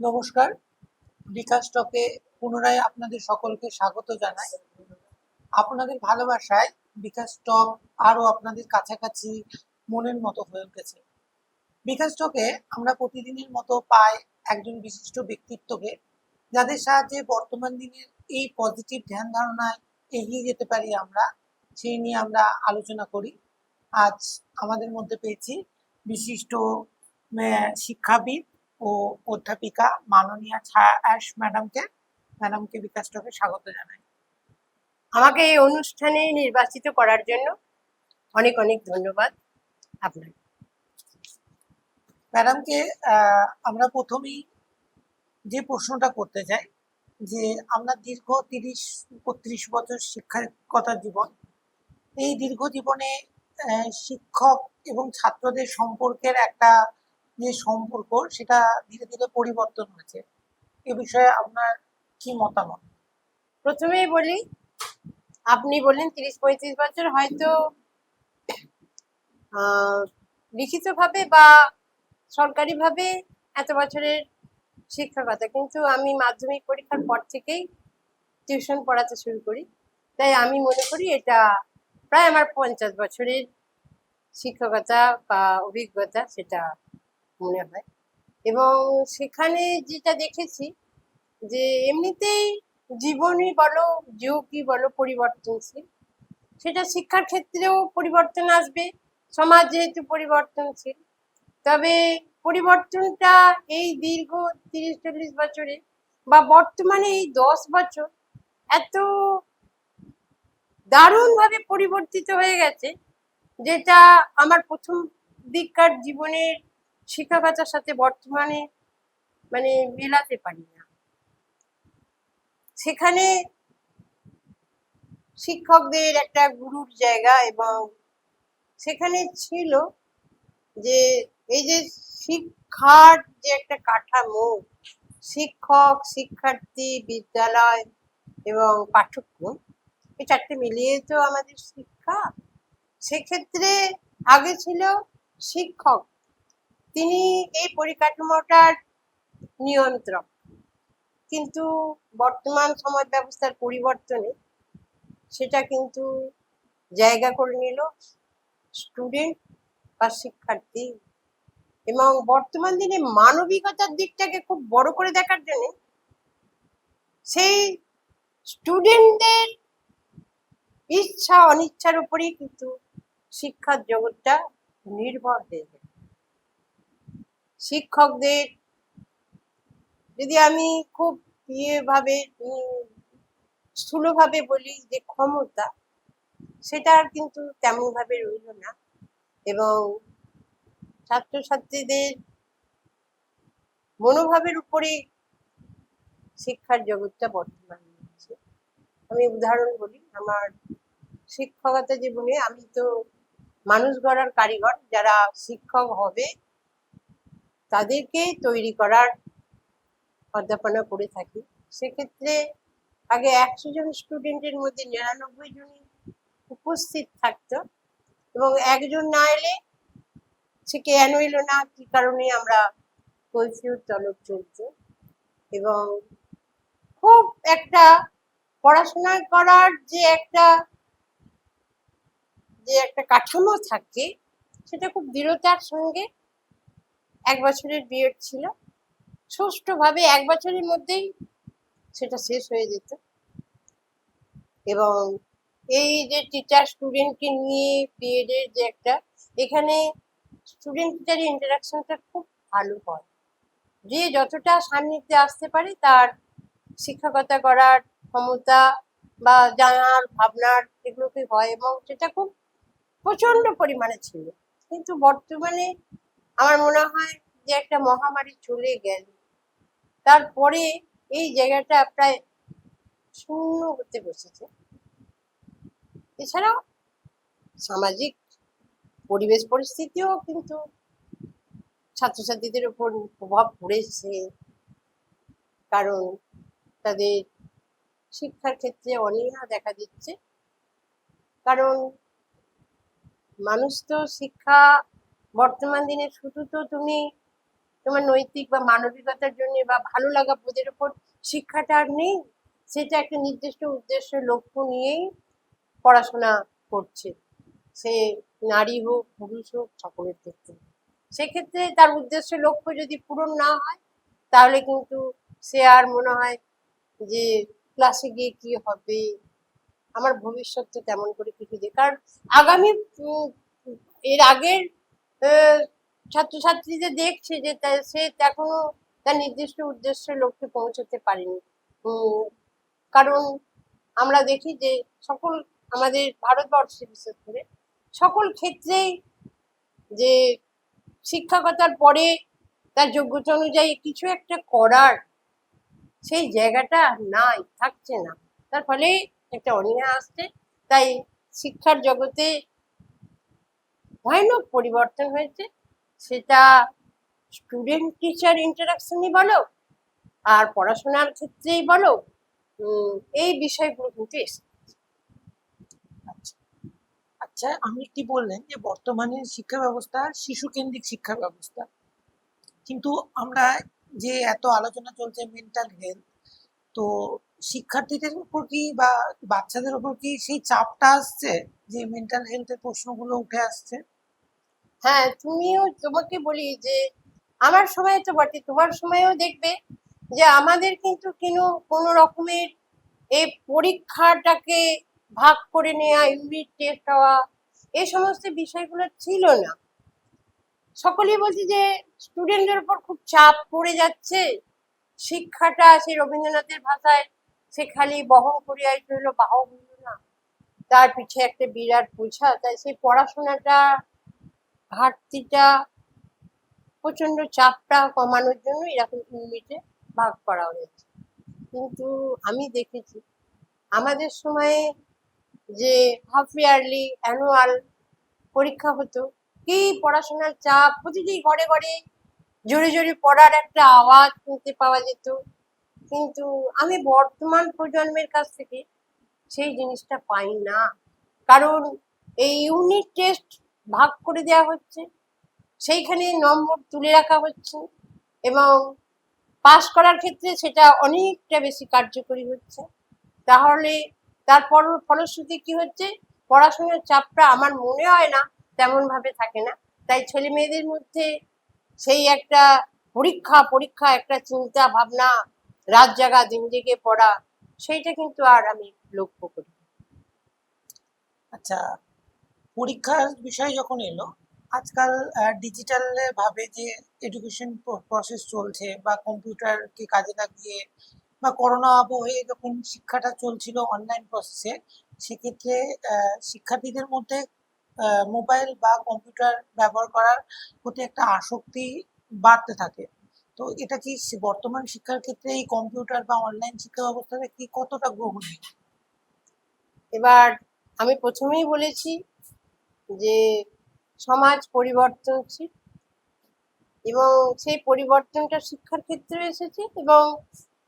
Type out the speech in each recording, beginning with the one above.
নমস্কার। বিকাশ টকে পুনরায় আপনাদের সকলকে স্বাগত জানাই। আপনাদের ভালোবাসায় বিকাশ টক আরও আপনাদের কাছাকাছি মনের মতো হয়ে উঠেছে। বিকাশ টকে আমরা প্রতিদিনের মতো পাই একজন বিশিষ্ট ব্যক্তিত্বকে, যাদের সাহায্যে বর্তমান দিনের এই পজিটিভ ধ্যান ধারণায় এগিয়ে যেতে পারি আমরা, সেই নিয়ে আমরা আলোচনা করি। আজ আমাদের মধ্যে পেয়েছি বিশিষ্ট শিক্ষাবিদ ও অধ্যাপিকা মাননীয়া ছায়া অ্যাশ ম্যাডামকে ম্যাডামকে বিকাশ টকে স্বাগত জানাই। আমাকে এই অনুষ্ঠানে নির্বাচিত করার জন্য অনেক অনেক ধন্যবাদ আপনার। ম্যাডামকে আমরা প্রথমেই যে প্রশ্নটা করতে চাই যে আমরা দীর্ঘ তিরিশ বত্রিশ বছর শিক্ষকতা জীবন এই দীর্ঘ জীবনে আহ, শিক্ষক এবং ছাত্রদের সম্পর্কের একটা যে সম্পর্ক, সেটা ধীরে ধীরে পরিবর্তন হয়েছে। এ বিষয়ে আপনার কি মতামত? প্রথমেই বলি, আপনি বললেন তিরিশ পঁয়ত্রিশ বছর হয়তো লিখিতভাবে বা সরকারিভাবে এত বছরের শিক্ষকতা কিন্তু আমি মাধ্যমিক পরীক্ষার পর থেকেই টিউশন পড়াতে শুরু করি। তাই আমি মনে করি এটা প্রায় আমার পঞ্চাশ বছরের শিক্ষকতা বা অভিজ্ঞতা, সেটা মনে হয়। এবং সেখানে যেটা দেখেছি যে এমনিতেই জীবনই বলো, যুগই বলো পরিবর্তনশীল। সেটা শিক্ষার ক্ষেত্রেও পরিবর্তন আসবে, সমাজ যেহেতু পরিবর্তনশীল। তবে পরিবর্তনটা এই দীর্ঘ তিরিশ চল্লিশ বছরে বা বর্তমানে এই দশ বছর এত দারুণভাবে পরিবর্তিত হয়ে গেছে, যেটা আমার প্রথম দিককার জীবনের শিক্ষকতার সাথে বর্তমানে মানে মেলাতে পারি না। সেখানে শিক্ষকদের একটা গুরুর জায়গা এবং সেখানে ছিল যে এই যে শিক্ষার যে একটা কাঠামো, শিক্ষক, শিক্ষার্থী, বিদ্যালয় এবং পাঠ্যক্রম, এই চারটে মিলিয়ে তো আমাদের শিক্ষা। সেক্ষেত্রে আগে ছিল শিক্ষক তিনি এই পরিকাঠামোটার নিয়ন্ত্রক। কিন্তু বর্তমান সমাজ ব্যবস্থার পরিবর্তনে সেটা কিন্তু জায়গা করে নিল স্টুডেন্ট বা শিক্ষার্থী। এবং বর্তমান দিনে মানবিকতার দিকটাকে খুব বড় করে দেখার জন্য সেই স্টুডেন্টদের ইচ্ছা, অনিচ্ছার উপরেই কিন্তু শিক্ষার জগৎটা নির্ভর হয়ে যায়। শিক্ষকদের যদি আমি খুব ইয়েভাবে স্থূলভাবে বলি যে ক্ষমতা, সেটা আর কিন্তু তেমন ভাবে রইল না। এবং ছাত্রছাত্রীদের মনোভাবের উপরে শিক্ষার জগৎটা বর্তমান হচ্ছে আমি উদাহরণ বলি, আমার শিক্ষকতা জীবনে আমি তো মানুষ গড়ার কারিগর, যারা শিক্ষক হবে তাদেরকে তৈরি করার অধ্যাপনা করে থাকি। সেক্ষেত্রে আগে একশো জন স্টুডেন্টের মধ্যে নিরানব্বই জনই উপস্থিত থাকতো এবং একজন না এলে সে কেন এলো না, কি কারণে আমরা কৈফিয়ত তলব চলত এবং খুব একটা পড়াশোনা করার যে একটা যে একটা কাঠামো থাকে, সেটা খুব দৃঢ়তার সঙ্গে এক বছরের বিএড ছিল। সুষ্ঠুভাবে এক বছরের মধ্যেই সেটা শেষ হয়ে যেত। এবং এই যে টিচার স্টুডেন্টকে নিয়ে বিএড এর যে একটা, এখানে স্টুডেন্ট টিচারের ইন্টারাকশনটা খুব ভালো হয়। যে যতটা সান্নিধ্যে আসতে পারে তার শিক্ষকতা করার ক্ষমতা বা জানার, ভাবনার এগুলোকে হয় এবং সেটা খুব প্রচণ্ড পরিমাণে ছিল। কিন্তু বর্তমানে আমার মনে হয় যে একটা মহামারী চলে গেল। তারপরে এই জায়গাটা প্রায় শূন্য হতে বসেছে। এছাড়াও সামাজিক পরিবেশ পরিস্থিতিও কিন্তু ছাত্রছাত্রীদের উপর প্রভাব পড়েছে। কারণ তাদের শিক্ষার ক্ষেত্রে অনীহা দেখা দিচ্ছে। কারণ মানুষ তো শিক্ষা বর্তমান দিনে শুধু তো তুমি তোমার নৈতিক বা মানবিকতার জন্য বা ভালো লাগা বোধের উপর শিক্ষাটা আর নেই, সেটা একটা নির্দিষ্ট উদ্দেশ্য লক্ষ্য নিয়েই পড়াশোনা করছে। সে নারী হোক, পুরুষ হোক, সকলের ক্ষেত্রে। সেক্ষেত্রে তার উদ্দেশ্য লক্ষ্য যদি পূরণ না হয়, তাহলে কিন্তু সে আর মনে হয় যে ক্লাসে গিয়ে কি হবে? আমার ভবিষ্যৎ তো তেমন করে কিছু দেখ কারণ আগামী এর আগের ছাত্রছাত্রীদের দেখছে যে সে এখনও তার নির্দিষ্ট উদ্দেশ্যে লক্ষ্যে পৌঁছতে পারেনি। কারণ আমরা দেখি যে সকল আমাদের ভারতবর্ষে বিশেষ করে সকল ক্ষেত্রেই যে শিক্ষকতার পরে তার যোগ্যতা অনুযায়ী কিছু একটা করার সেই জায়গাটা নাই, থাকছে না। তার ফলে একটা অনীহা আসছে। তাই শিক্ষার জগতে ভয়ানক পরিবর্তন হয়েছে। সেটা স্টুডেন্ট টিচার ইন্টারাকশনই বলো, আর পড়াশোনার ক্ষেত্রেই বলো এই বিষয়গুলো কিন্তু আচ্ছা। আচ্ছা আপনি কি বললেন যে বর্তমানে শিক্ষা ব্যবস্থা শিশু কেন্দ্রিক শিক্ষা ব্যবস্থা। কিন্তু আমরা যে এত আলোচনা চলছে মেন্টাল হেলথ তো শিক্ষার্থীদের উপর কি বা বাচ্চাদের উপর কি সেই চাপটা আসছে যে মেন্টাল হেলথের প্রশ্নগুলো উঠে আসছে? হ্যাঁ তুমিও তোমাকে বলি যে, আমার সময় তো বটে, তোমার সময়ও দেখবে যে আমাদের কিন্তু কোনো কোনো রকমের এই পরীক্ষাটাকে ভাগ করে নেওয়া ইউনিট টেস্ট হওয়া এই সমস্ত বিষয়গুলো ছিল না। সকলেই বলছে যে স্টুডেন্টদের উপর খুব চাপ পড়ে যাচ্ছে। শিক্ষাটা সে রবীন্দ্রনাথের ভাষায় সে খালি বহন করিয়া চলল হইল না। তার পিছে একটা বিরাট বোঝা তাই সেই পড়াশোনাটা ঘাটতিটা প্রচণ্ড চাপটা কমানোর জন্য এরকম ইউনিটে ভাগ করা হয়েছে। কিন্তু আমি দেখেছি, আমাদের সময়ে যে হাফ ইয়ারলি অ্যানুয়াল পরীক্ষা হতো কি পড়াশোনার চাপ প্রতিটি ঘরে ঘরে জোরে জোরে পড়ার একটা আওয়াজ শুনতে পাওয়া যেত। কিন্তু আমি বর্তমান প্রজন্মের কাছ থেকে সেই জিনিসটা পাই না। কারণ এই ইউনিট টেস্ট ভাগ করে দেওয়া হচ্ছে। সেইখানে নম্বর তুলে রাখা হচ্ছে এবং পাস করার ক্ষেত্রে সেটা অনেকটা বেশি কার্যকরী হচ্ছে। তাহলে তারপর ফলশ্রুতি কি হচ্ছে? পড়াশোনার চাপটা আমার মনে হয় না তেমন ভাবে থাকে না। তাই ছেলে মেয়েদের মধ্যে সেই একটা পরীক্ষা পরীক্ষা, একটা চিন্তা, ভাবনা, রাত জাগা, দিন জেগে পড়া, সেইটা কিন্তু আর আমি লক্ষ্য করি আচ্ছা পরীক্ষার বিষয় যখন এলো, আজকাল ডিজিটাল ভাবে যে এডুকেশন প্রসেস চলছে বা কম্পিউটারকে কাজে লাগিয়ে বা করোনা আবহে যখন শিক্ষাটা চলছিল অনলাইন প্রসেসে সেক্ষেত্রে শিক্ষার্থীদের মধ্যে মোবাইল বা কম্পিউটার ব্যবহার করার প্রতি একটা আসক্তি বাড়তে থাকে। তো এটা কি বর্তমান শিক্ষার ক্ষেত্রে এই কম্পিউটার বা অনলাইন শিক্ষা ব্যবস্থাটা কি কতটা গ্রহণীয়? এবার আমি প্রথমেই বলেছি যে সমাজ পরিবর্তনশীল এবং সেই পরিবর্তনটা শিক্ষার ক্ষেত্রে এসেছে এবং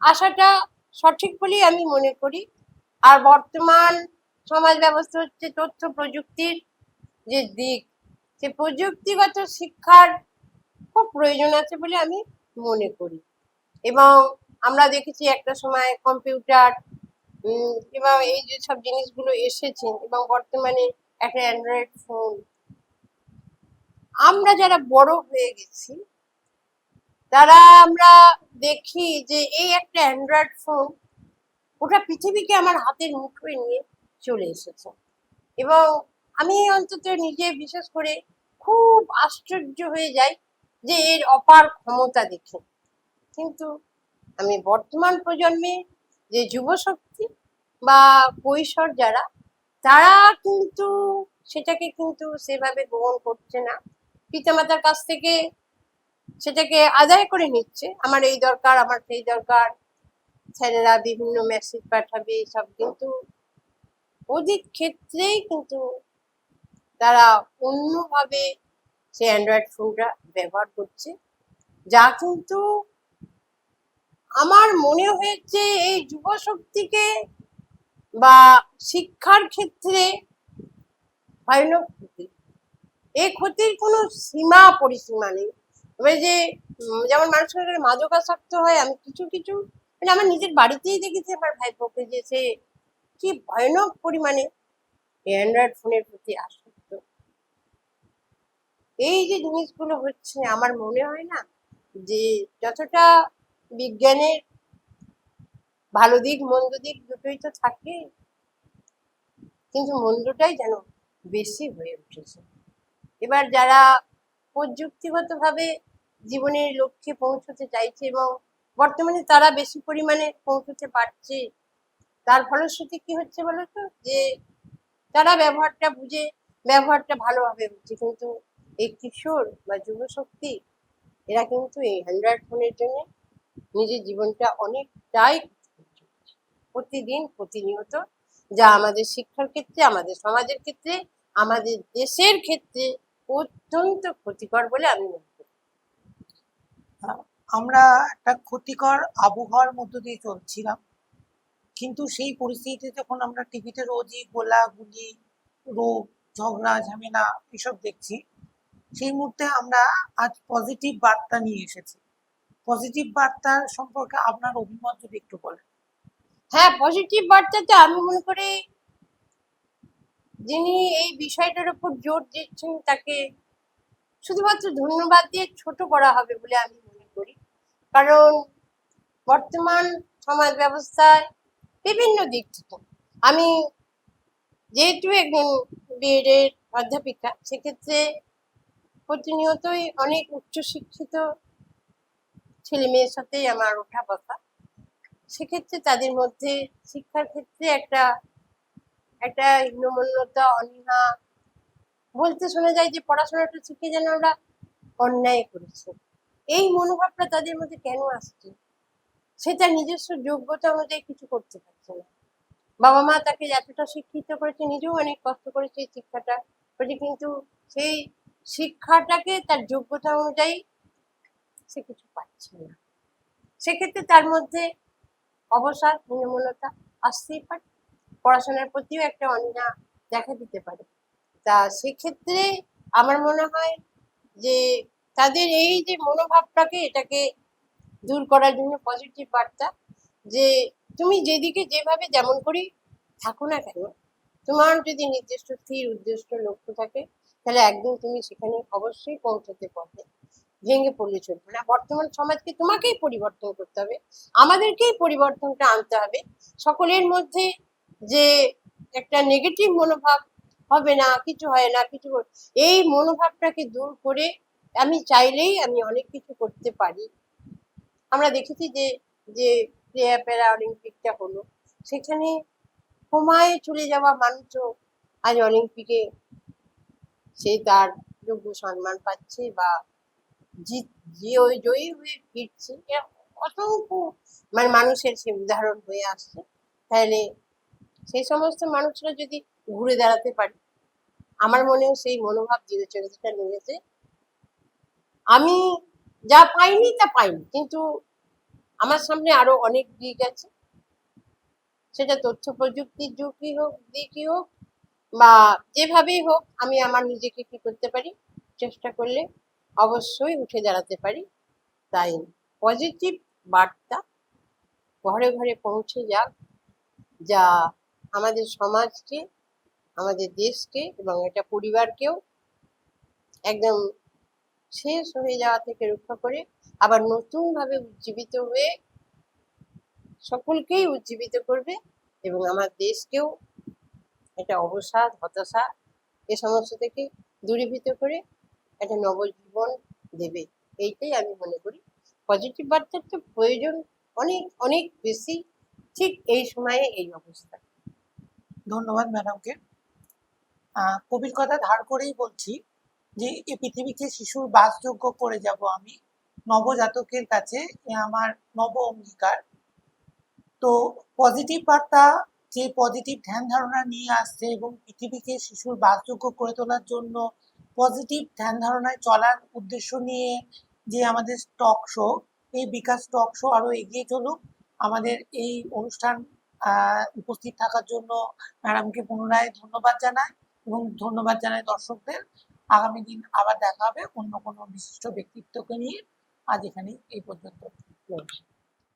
আশাটা সঠিক বলেই আমি মনে করি। আর বর্তমান সমাজ ব্যবস্থা হচ্ছে তথ্য প্রযুক্তির যে দিক, সে প্রযুক্তিগত শিক্ষার খুব প্রয়োজন আছে বলে আমি মনে করি। এবং আমরা দেখেছি একটা সময় কম্পিউটার এবং এই যে সব জিনিসগুলো এসেছে এবং বর্তমানে একটা অ্যান্ড্রয়েড ফোন আমরা যারা বড় হয়ে গেছি, তারা আমরা দেখি যে এই একটা অ্যান্ড্রয়েড ফোন ওটা পৃথিবীকে আমার হাতের মুঠোয় নিয়ে চলে এসেছে। এবং আমি অন্তত নিজে বিশেষ করে খুব আশ্চর্য হয়ে যাই যে এর অপার ক্ষমতা দেখে। কিন্তু আমি বর্তমান প্রজন্মে যে যুবশক্তি বা কৈশোর যারা তারা কিন্তু সেটাকে কিন্তু সেভাবে গ্রহণ করছে না। পিতামাতার কাছ থেকে সেটাকে আদায় করে নিচ্ছে। আমার এই দরকার, আমার সেই দরকার। স্যারেরা বিভিন্ন মেসেজ পাঠাবে, সব কিন্তু অধিক ক্ষেত্রেই কিন্তু তারা অন্যভাবে সেই অ্যান্ড্রয়েড ফোনটা ব্যবহার করছে। যা কিন্তু আমার মনে হয়েছে এই যুব শক্তিকে বা শিক্ষার ক্ষেত্রে ভয়ানক ক্ষতি। এই ক্ষতির কোনো সীমা পরিসীমা নেই। তবে যে যেমন মানুষের মাদকাসক্ত হয়, আমি কিছু কিছু মানে আমার নিজের বাড়িতেই দেখেছি আমার ভাইপোকে যে, সে কি ভয়ানক পরিমাণে অ্যান্ড্রয়েড ফোনের প্রতি আসক্ত। এই যে জিনিসগুলো হচ্ছে, আমার মনে হয় না যে, যতটা বিজ্ঞানের ভালো দিক, মন্দ দিক দুটোই তো থাকে। কিন্তু মন্দটাই যেন বেশি হয়ে উঠেছে। এবার যারা প্রযুক্তিগতভাবে জীবনের লক্ষ্যে পৌঁছতে চাইছে এবং বর্তমানে তারা বেশি পরিমাণে পৌঁছতে পারছে, তার ফলশ্রুতি কি হচ্ছে বলতো? যে তারা ব্যবহারটা বুঝে ব্যবহারটা ভালোভাবে বুঝছে। কিন্তু এই কিশোর বা যুবশক্তি, এরা কিন্তু এই অ্যান্ড্রয়েড ফোনের জন্য নিজের জীবনটা অনেকটাই প্রতিদিন প্রতিনিয়ত যা আমাদের শিক্ষার ক্ষেত্রে, আমাদের সমাজের ক্ষেত্রে, আমাদের দেশের ক্ষেত্রে অত্যন্ত ক্ষতিকর বলে আমি মনে করি। আমরা একটা ক্ষতিকর আবহাওয়ার মধ্য দিয়ে চলছিলাম, কিন্তু সেই পরিস্থিতিতে যখন আমরা টিভিতে রোজই গোলাগুলি, রোগ, ঝগড়া, ঝামেলা এসব দেখছি, সেই মুহূর্তে আমরা আজ পজিটিভ বার্তা নিয়ে এসেছি। পজিটিভ বার্তা সম্পর্কে আপনার অভিমত যদি একটু বলেন। হ্যাঁ পজিটিভ বার্তাতে আমি মনে করি যিনি এই বিষয়টার উপর জোর দিচ্ছেন, তাকে শুধুমাত্র ধন্যবাদ দিয়ে ছোট করা হবে বলে আমি মনে করি। কারণ বর্তমান সমাজ ব্যবস্থায় বিভিন্ন দিক থেকে আমি যেহেতু একজন বিএডের অধ্যাপিকা, সেক্ষেত্রে প্রতিনিয়তই অনেক উচ্চশিক্ষিত ছেলে মেয়ের সাথেই আমার ওঠা বসা। সেক্ষেত্রে তাদের মধ্যে শিক্ষার ক্ষেত্রে একটা একটা হীনমন্যতা অনীহা বলতে শোনা যায় যে পড়াশোনাটা শিখে যেন ওরা অন্যায় করেছে। এই মনোভাবটা তাদের মধ্যে কেন আসছে? সেটা নিজস্ব যোগ্যতা অনুযায়ী কিছু করতে পারছে না। বাবা মা তাকে এতটা শিক্ষিত করেছে, নিজেও অনেক কষ্ট করেছে এই শিক্ষাটা কিন্তু সেই শিক্ষাটাকে তার যোগ্যতা অনুযায়ী সে কিছু পাচ্ছে না। সেক্ষেত্রে তার মধ্যে অবসাদ হীনমনতা আসতেই পারে। পড়াশোনার প্রতিও একটা অনীহা দেখা দিতে পারে। তা সেক্ষেত্রে আমার মনে হয় যে তাদের এই যে মনোভাবটাকে এটাকে দূর করার জন্য পজিটিভ বার্তা যে তুমি যেদিকে যেভাবে যেমন করি থাকো না কেন, তোমার যদি নির্দিষ্ট স্থির উদ্দেশ্য লক্ষ্য থাকে, তাহলে একদিন তুমি সেখানে অবশ্যই পৌঁছতে পারবে। ভেঙে পড়লে চলবে না বর্তমান সমাজকে তোমাকেই পরিবর্তন করতে হবে, আমাদেরকেই পরিবর্তনটা আনতে হবে। সকলের মধ্যে যে একটা নেগেটিভ মনোভাব হবে না, কিছু হয় না, কিছু এই মনোভাবটাকে দূর করে আমি চাইলেই আমি অনেক কিছু করতে পারি। আমরা দেখেছি যে যে প্লেয়ার প্যারা অলিম্পিকটা হলো, সেখানে সময়ে চলে যাওয়া মানুষও আজ অলিম্পিকে সে তার যোগ্য সম্মান পাচ্ছে বা জিত জয়ী জয়ী হয়ে ফিরছে। অসংখ্য মানে মানুষের সে উদাহরণ হয়ে আসছে। তাহলে সেই সমস্ত মানুষরা যদি ঘুরে দাঁড়াতে পারে, আমার মনেও সেই মনোভাব ধীরে চরিত্রটা নিয়েছে আমি যা পাইনি তা পাইনি, কিন্তু আমার সামনে আরও অনেক দিক আছে। সেটা তথ্য প্রযুক্তির যুগই হোক, দিকই হোক, বা যেভাবেই হোক, আমি আমার নিজেকে কি করতে পারি? চেষ্টা করলে অবশ্যই উঠে দাঁড়াতে পারি। তাই পজিটিভ বার্তা ঘরে ঘরে পৌঁছে যাক, যা আমাদের সমাজকে, আমাদের দেশকে এবং এটা পরিবারকেও একদম শেষ হয়ে যাওয়া থেকে রক্ষা করে, আবার নতুনভাবে উজ্জীবিত হয়ে সকলকেই উজ্জীবিত করবে এবং আমার দেশকেও একটা অবসাদ, হতাশা এ সমস্ত থেকে দূরীভূত করে একটা নবজীবন দেবে। এইটাই আমি মনে করি। পজিটিভ বার্তার তো প্রয়োজন অনেক অনেক বেশি। ঠিক এই সময়ে এই অবস্থা। ধন্যবাদ ম্যাডামকে। কবির কথা ধার করেই বলছি যে এই পৃথিবীকে শিশুর বাসযোগ্য করে যাব আমি। নবজাতকের কাছে এ আমার নব অঙ্গীকার। তো পজিটিভ বার্তা যে পজিটিভ ধ্যান ধারণা নিয়ে আসছে এবং পৃথিবীকে শিশুর বাসযোগ্য করে তোলার জন্য পজিটিভ ধ্যান ধারণায় চলার উদ্দেশ্য নিয়ে যে আমাদের টক শো এই বিকাশ টক শো আরও এগিয়ে চলুক। আমাদের এই অনুষ্ঠান উপস্থিত থাকার জন্য ম্যাডামকে পুনরায় ধন্যবাদ জানাই এবং ধন্যবাদ জানাই দর্শকদের। আগামী দিন আবার দেখা হবে অন্য কোনো বিশিষ্ট ব্যক্তিত্বকে নিয়ে। আজ এখানে এই পর্যন্ত।